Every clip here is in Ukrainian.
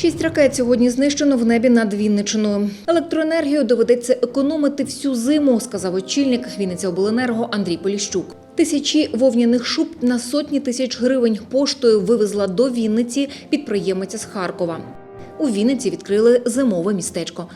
Шість ракет сьогодні знищено в небі над Вінничиною. Електроенергію доведеться економити всю зиму, сказав очільник Вінниця Обленерго Андрій Поліщук. Тисячі вовняних шуб на сотні тисяч гривень поштою вивезла до Вінниці підприємиця з Харкова. У Вінниці відкрили зимове містечко.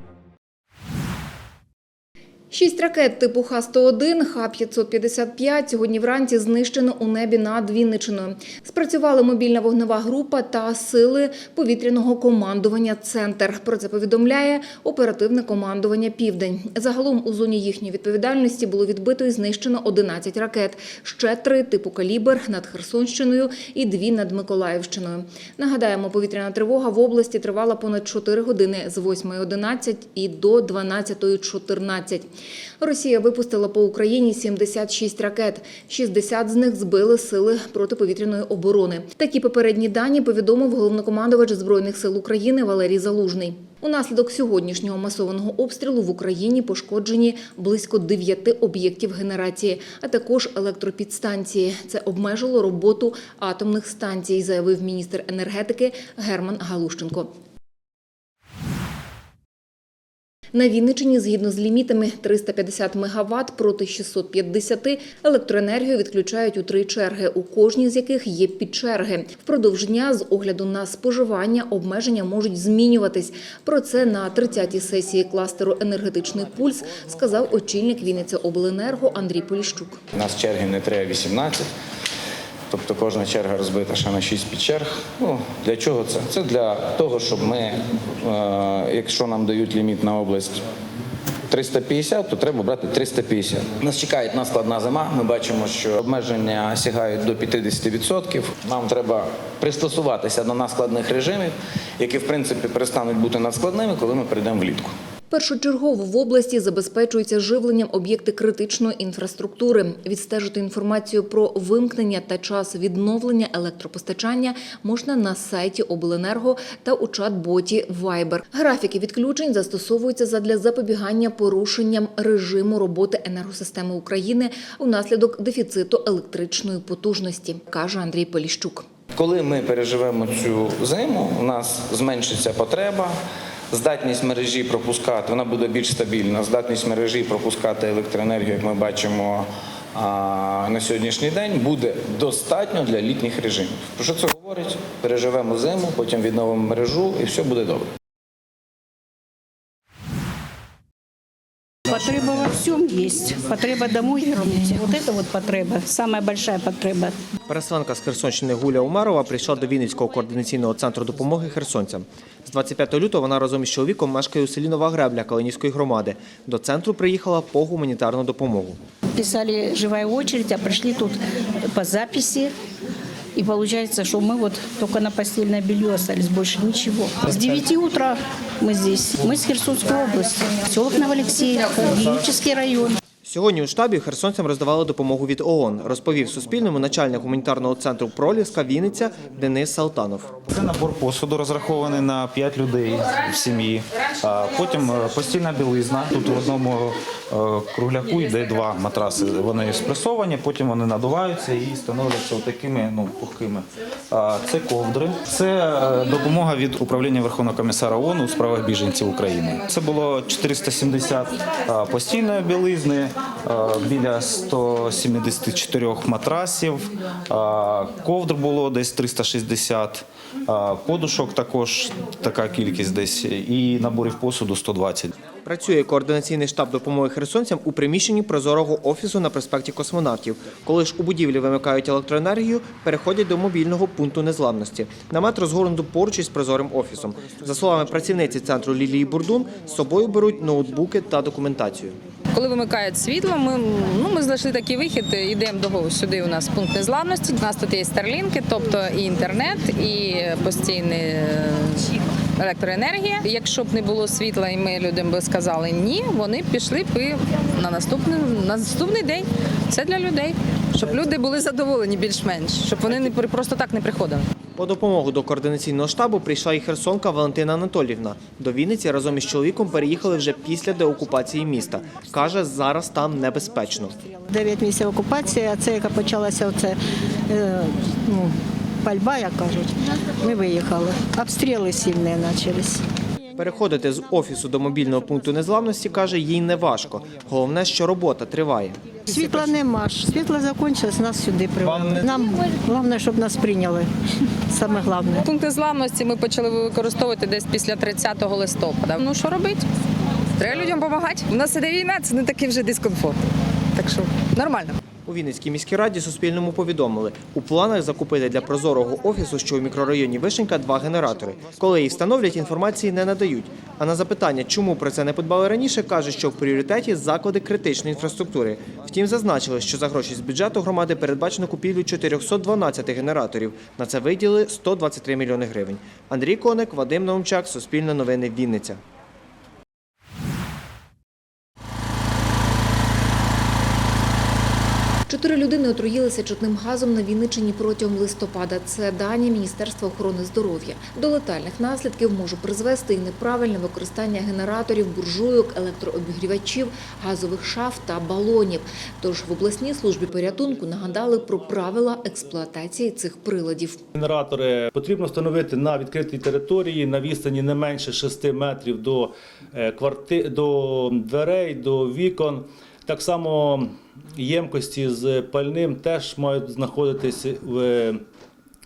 Шість ракет типу Х-101, Х-555 сьогодні вранці знищено у небі над Вінничиною. Спрацювали мобільна вогнева група та сили повітряного командування «Центр». Про це повідомляє оперативне командування «Південь». Загалом у зоні їхньої відповідальності було відбито і знищено 11 ракет. Ще три типу «Калібр» над Херсонщиною і дві над Миколаївщиною. Нагадаємо, повітряна тривога в області тривала понад 4 години з 8.11 і до 12.14. Росія випустила по Україні 76 ракет. 60 з них збили сили протиповітряної оборони. Такі попередні дані повідомив головнокомандувач Збройних сил України Валерій Залужний. Унаслідок сьогоднішнього масованого обстрілу в Україні пошкоджені близько 9 об'єктів генерації, а також електропідстанції. Це обмежило роботу атомних станцій, заявив міністр енергетики Герман Галущенко. На Вінничині, згідно з лімітами 350 МВт проти 650, електроенергію відключають у три черги, у кожній з яких є підчерги. Впродовж дня, з огляду на споживання, обмеження можуть змінюватись. Про це на 30-й сесії кластеру «Енергетичний пульс» сказав очільник Вінниця Обленерго Андрій Поліщук. У нас черги не треба 18, тобто кожна черга розбита ще на 6 підчерг. Ну, для чого це? Це для того, щоб ми, е, якщо нам дають ліміт на область 350, то треба брати 350. Нас чекає наскладна зима. Ми бачимо, що обмеження сягають до 50%. Нам треба пристосуватися до наскладних режимів, які в принципі перестануть бути надскладними, коли ми перейдемо влітку. Першочергово в області забезпечуються живленням об'єкти критичної інфраструктури. Відстежити інформацію про вимкнення та час відновлення електропостачання можна на сайті Обленерго та у чат-боті Viber. Графіки відключень застосовуються задля запобігання порушенням режиму роботи енергосистеми України внаслідок дефіциту електричної потужності, каже Андрій Поліщук. Коли ми переживемо цю зиму, у нас зменшиться потреба. Здатність мережі пропускати, вона буде більш стабільна. Здатність мережі пропускати електроенергію, як ми бачимо на сьогоднішній день, буде достатньо для літніх режимів. Про що це говорить? Переживемо зиму, потім відновимо мережу і все буде добре. Потреба во всем есть. Потреба домой вернуть. Вот это вот потреба, самая большая потреба. Переселенка з Херсонщини Гуля Умарова прийшла до Вінницького координаційного центру допомоги херсонцям. З 25 лютого вона разом із чоловіком мешкає у селі Нова Гребля Калинівської громади. До центру приїхала по гуманітарну допомогу. Писали живая очередь, а пришли тут по записи. И получается, что мы вот только на постельное белье остались, больше ничего. С 9 утра мы здесь. Мы с Херсонской области. Селок Новоалексеевка, Виннический район. Сьогодні у штабі херсонцям роздавали допомогу від ООН, розповів Суспільному начальник гуманітарного центру Проліска Вінниця Денис Салтанов. Це набор посуду розрахований на 5 людей в сім'ї. Потім е, постільна білизна. Тут в одному е, кругляку йде два матраси. Вони спресовані, потім вони надуваються і становляться такими ну, пухкими. Це ковдри. Це е, допомога від управління Верховного комісара ООН у справах біженців України. Це було 470 а, постільної білизни, біля 174 матрасів, ковдр було десь 360, а, подушок також така кількість десь, і наборів посуду 120. Працює координаційний штаб допомоги херсонцям у приміщенні прозорого офісу на проспекті космонавтів. Коли ж у будівлі вимикають електроенергію, переходять до мобільного пункту незламності. Намет розгорнуто поруч із прозорим офісом. За словами працівниці центру Лілії Бурдун, з собою беруть ноутбуки та документацію. Коли вимикають світло, ми, ну, ми знайшли такий вихід, йдемо до сюди. У нас пункт незламності. У нас тут є старлінки, тобто і інтернет, і е, електроенергія. Якщо б не було світла, і ми людям би сказали ні, вони пішли б на наступний, на наступний день. Це для людей, щоб люди були задоволені більш-менш, щоб вони не просто так не приходили. По допомогу до координаційного штабу прийшла і херсонка Валентина Анатолівна. До Вінниці разом із чоловіком переїхали вже після деокупації міста. Каже, зараз там небезпечно. Дев'ять місяців окупації, а це яка почалася оце, е, ну, пальба, як кажуть. Ми виїхали. Обстріли сильні почалися. Переходити з офісу до мобільного пункту незламності каже, їй не важко. Головне, що робота триває. Світла нема ж. Світло закінчилось, нас сюди привели. Нам головне, щоб нас прийняли. Саме головне. Пункти зламності ми почали використовувати десь після 30 листопада. Ну що робити? Треба людям допомагати. У нас іде війна, це не такий вже дискомфорт. Так що нормально. У Вінницькій міській раді Суспільному повідомили, у планах закупити для прозорого офісу, що у мікрорайоні Вишенька, два генератори. Коли їх встановлять, інформації не надають. А на запитання, чому про це не подбали раніше, каже, що в пріоритеті заклади критичної інфраструктури. Втім, зазначили, що за гроші з бюджету громади передбачено купівлю 412 генераторів. На це виділили 123 мільйони гривень. Андрій Коник, Вадим Наумчак, Суспільне новини, Вінниця. Чотири людини отруїлися чутним газом на Вінниччині протягом листопада. Це дані Міністерства охорони здоров'я. До летальних наслідків може призвести і неправильне використання генераторів, буржуйок, електрообігрівачів, газових шаф та балонів. Тож в обласній службі порятунку нагадали про правила експлуатації цих приладів. Генератори потрібно встановити на відкритій території на відстані не менше 6 метрів до, е, кварти... до дверей, до вікон. Так само ємкості з пальним теж мають знаходитись в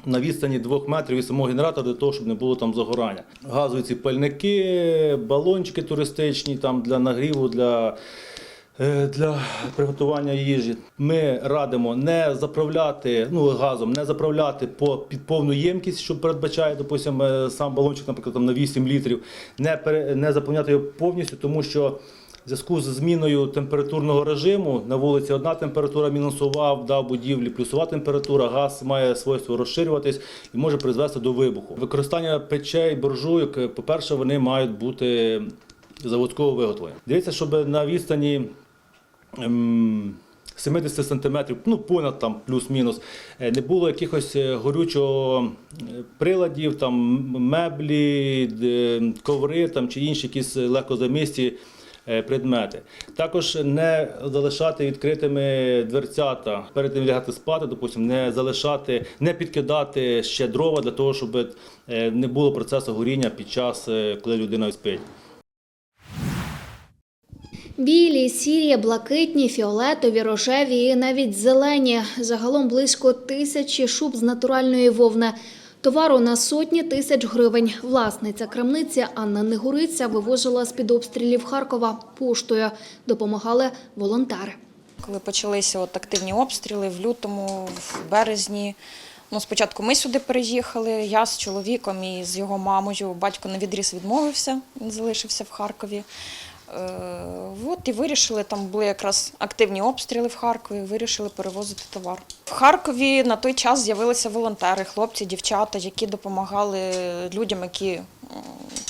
на відстані 2 метрів від самого генератора для того, щоб не було там загорання. Газові ці пальники, балончики туристичні там для нагріву, для, е, для приготування їжі. Ми радимо не заправляти ну, газом, не заправляти по під повну ємкість, що передбачає, допустимо, сам балончик, наприклад, там на 8 літрів, не, не заповняти його повністю, тому що. В зв'язку з зміною температурного режиму на вулиці одна температура мінусова, в будівлі плюсова температура, газ має свойство розширюватись і може призвести до вибуху. Використання печей, буржуйок, е, по-перше, вони мають бути заводського виготовлення. Дивіться, щоб на відстані ем, 70 сантиметрів, ну понад там плюс-мінус, е, не було якихось е, горючого приладів, там меблі, коври там, чи інші якісь легкозамісті предмети. Також не залишати відкритими дверцята перед тим лягати спати, допустим, не залишати, не підкидати ще дрова для того, щоб е, не було процесу горіння під час, е, коли людина спить. Білі, сірі, блакитні, фіолетові, рожеві і навіть зелені. Загалом близько тисячі шуб з натуральної вовни. Товару на сотні тисяч гривень. Власниця крамниці Анна Негуриця вивозила з-під обстрілів Харкова поштою. Допомагали волонтери. Коли почалися от активні обстріли в лютому, в березні. Ну, спочатку ми сюди переїхали, я з чоловіком і з його мамою. Батько на відріз відмовився, він залишився в Харкові. Е, от і вирішили, там були якраз активні обстріли в Харкові, вирішили перевозити товар. В Харкові на той час з'явилися волонтери, хлопці, дівчата, які допомагали людям, які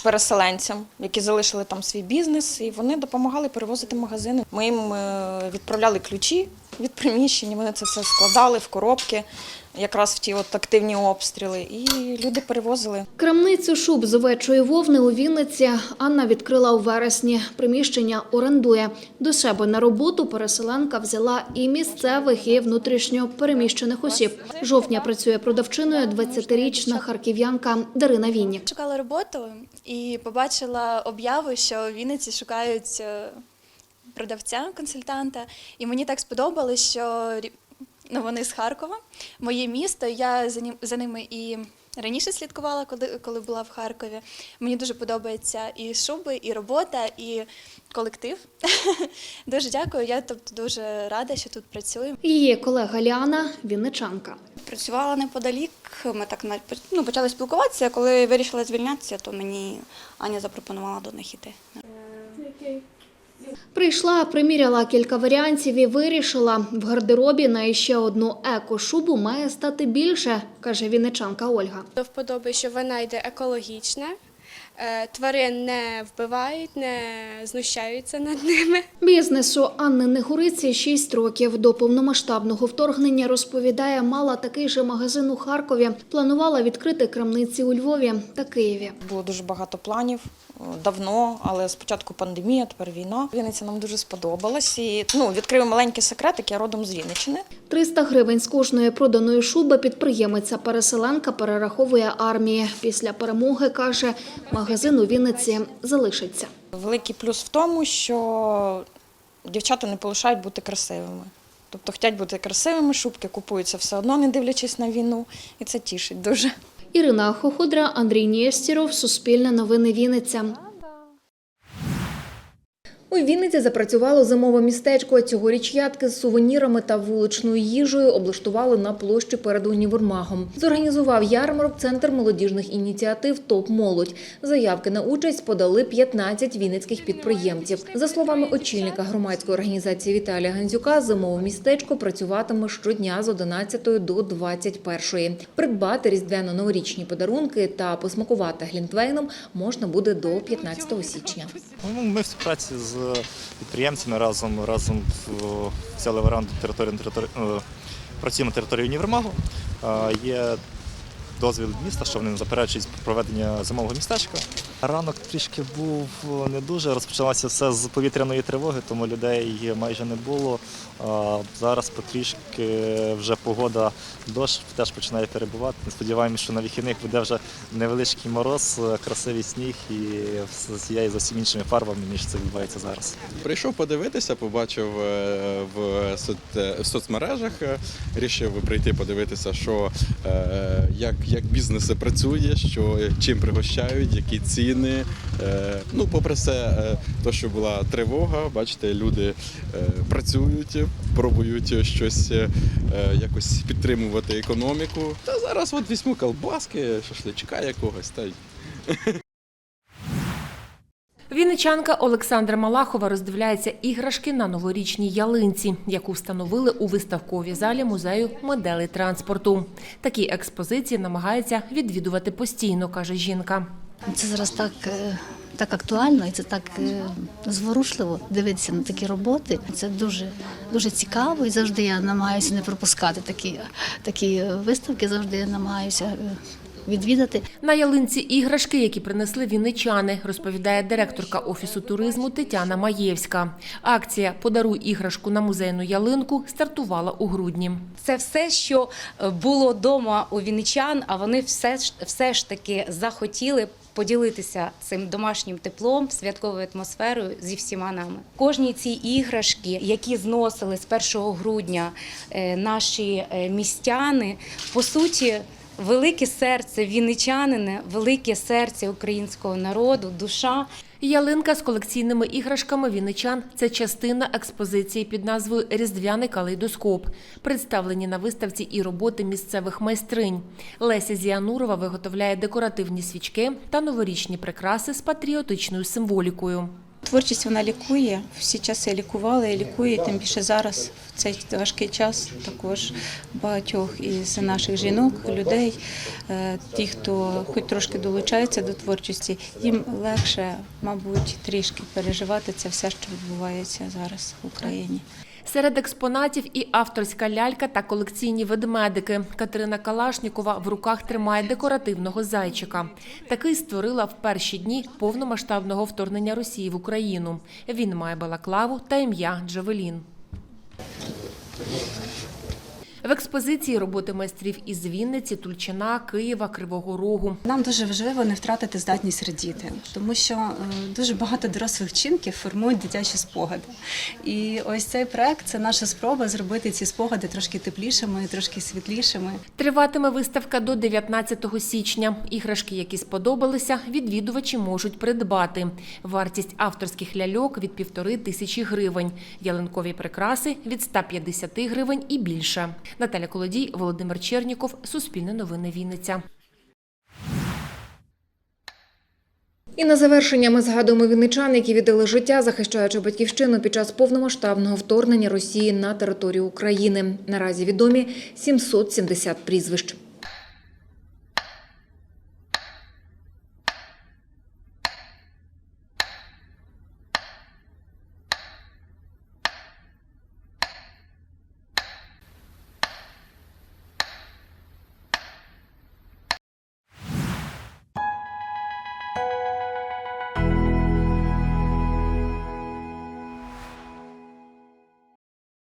переселенцям, які залишили там свій бізнес, і вони допомагали перевозити магазини. Ми їм е, відправляли ключі від приміщення, вони це все складали в коробки, якраз в ті от активні обстріли, і люди перевозили. Крамницю шуб з овечої вовни у Вінниці Анна відкрила у вересні. Приміщення орендує. До себе на роботу переселенка взяла і місцевих, і внутрішньо переміщених осіб. Жовтня працює продавчиною 20-річна харків'янка Дарина Вінні. Шукала роботу і побачила об'яву, що в Вінниці шукають е, продавця, консультанта. І мені так сподобалось, що ну, вони з Харкова, моє місто. Я за ними і раніше слідкувала, коли, коли була в Харкові. Мені дуже подобається і шуби, і робота, і колектив. дуже дякую. Я тобто дуже рада, що тут працюю. Її колега Ліана – вінничанка. Працювала неподалік. Ми так на- ну, почали спілкуватися. Коли вирішила звільнятися, то мені Аня запропонувала до них іти. Прийшла, приміряла кілька варіантів і вирішила, в гардеробі на іще одну еко-шубу має стати більше, каже віничанка Ольга. До вподоби, що вона йде екологічна, тварин не вбивають, не знущаються над ними. Бізнесу Анни Негуриці 6 років. До повномасштабного вторгнення, розповідає, мала такий же магазин у Харкові. Планувала відкрити крамниці у Львові та Києві. Було дуже багато планів е, давно, але спочатку пандемія, тепер війна. Вінниця нам дуже сподобалась. І ну, відкрив маленький секретик, я родом з Вінниччини. 300 гривень з кожної проданої шуби підприємиця-переселенка перераховує армії. Після перемоги, каже, магазин у Вінниці залишиться. Великий плюс в тому, що дівчата не полишають бути красивими. Тобто хочуть бути красивими, шубки купуються все одно, не дивлячись на війну, і це тішить дуже. Ірина Хоходра, Андрій Нєстіров, Суспільне новини Вінниця. У Вінниці запрацювало зимове містечко. Цьогоріч ядки з сувенірами та вуличною їжею облаштували на площі перед універмагом. Зорганізував ярмарок Центр молодіжних ініціатив ТОП Молодь. Заявки на участь подали 15 вінницьких підприємців. За словами очільника громадської організації Віталія Гандзюка, зимове містечко працюватиме щодня з 11 до 21. Придбати різдвяно-новорічні подарунки та посмакувати глінтвейном можна буде до 15 січня. Ну, Ми в співпраці з підприємцями разом разом взяли в оренду територію на е, працюємо на території універмагу. Е, Є дозвіл міста, що вони не заперечують проведення зимового містечка. Ранок трішки був не дуже. Розпочалося все з повітряної тривоги, тому людей майже не було. Зараз потрішки вже погода дощ теж починає перебувати. Сподіваємося, що на вихідних буде вже невеличкий мороз, красивий сніг і зсіяє зовсім іншими фарбами, ніж це відбувається зараз. Прийшов подивитися, побачив е, в, соц- е, в соцмережах, е, рішив прийти подивитися, що е, як, як бізнес працює, що чим пригощають, які ціни. Е, Ну, попри все, е, то, що була тривога, бачите, люди е, працюють, пробують щось е, якось підтримувати економіку. Та зараз от візьму колбаски, шашличка якогось та й Вінничанка Олександра Малахова роздивляється іграшки на новорічній ялинці, яку встановили у виставковій залі музею моделей транспорту. Такі експозиції намагається відвідувати постійно, каже жінка. Це зараз так, е, так актуально і це так е, зворушливо дивитися на такі роботи. Це дуже, дуже цікаво і завжди я намагаюся не пропускати такі, такі виставки, завжди я намагаюся е, відвідати. На ялинці іграшки, які принесли вінничани, розповідає директорка офісу туризму Тетяна Маєвська. Акція Подаруй іграшку на музейну ялинку стартувала у грудні. Це все, що е, було вдома у вінничан, а вони все ж, все ж таки захотіли поділитися цим домашнім теплом, святковою атмосферою зі всіма нами. Кожні ці іграшки, які зносили з 1 грудня е, наші е, містяни, по суті. Велике серце вінничанина, велике серце українського народу, душа Ялинка з колекційними іграшками вінничан – це частина експозиції під назвою «Різдвяний калейдоскоп». Представлені на виставці і роботи місцевих майстринь. Леся Зіанурова виготовляє декоративні свічки та новорічні прикраси з патріотичною символікою. Творчість вона лікує, всі часи лікували і лікує, тим більше зараз, в цей важкий час, також багатьох із наших жінок, людей, е, ті, хто хоч трошки долучається до творчості, їм легше, мабуть, трішки переживати це все, що відбувається зараз в Україні. Серед експонатів і авторська лялька та колекційні ведмедики. Катерина Калашнікова в руках тримає декоративного зайчика. Такий створила в перші дні повномасштабного вторгнення Росії в Україну. Він має балаклаву та ім'я Джавелін. В експозиції роботи майстрів із Вінниці, Тульчина, Києва, Кривого Рогу. Нам дуже важливо не втратити здатність радіти, тому що е, дуже багато дорослих вчинків формують дитячі спогади. І ось цей проект це наша спроба зробити ці спогади трошки теплішими, трошки світлішими. Триватиме виставка до 19 січня. Іграшки, які сподобалися, відвідувачі можуть придбати. Вартість авторських ляльок від півтори тисячі гривень. Ялинкові прикраси від 150 гривень і більше. Наталя Колодій, Володимир Черніков, Суспільне новини Вінниця. І на завершення ми згадуємо вінничан, які віддали життя, захищаючи батьківщину під час повномасштабного вторгнення Росії на територію України. Наразі відомі 770 прізвищ.